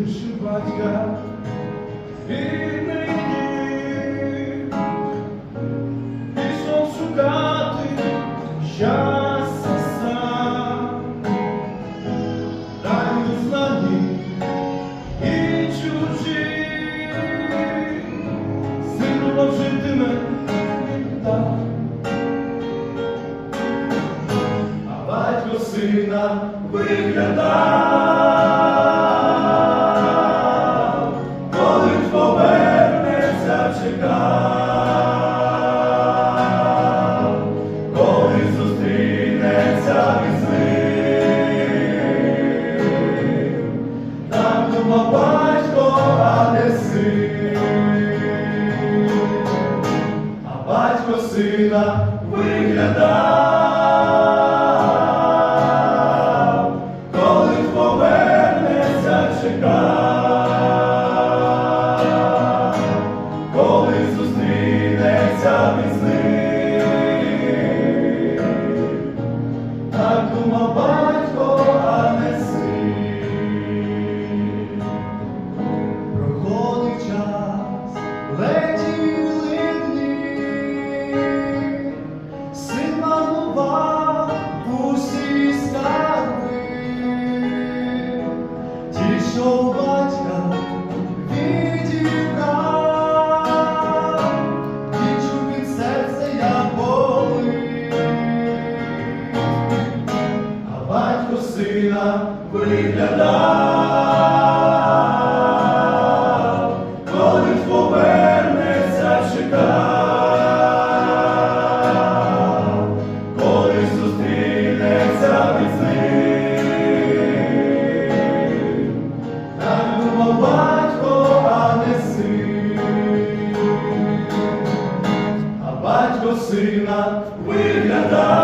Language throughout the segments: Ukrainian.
лише батька. Бідний дім, пішов шукати щастя сам, та й знані і чужі, сину житиме так, а батько сина виглядає. Obrigado. сина виглядав, коли повернеться, чекав, коли зустрінеться від ним, так думав батько, а не син, а батько сина виглядав.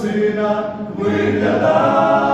сина виглядає.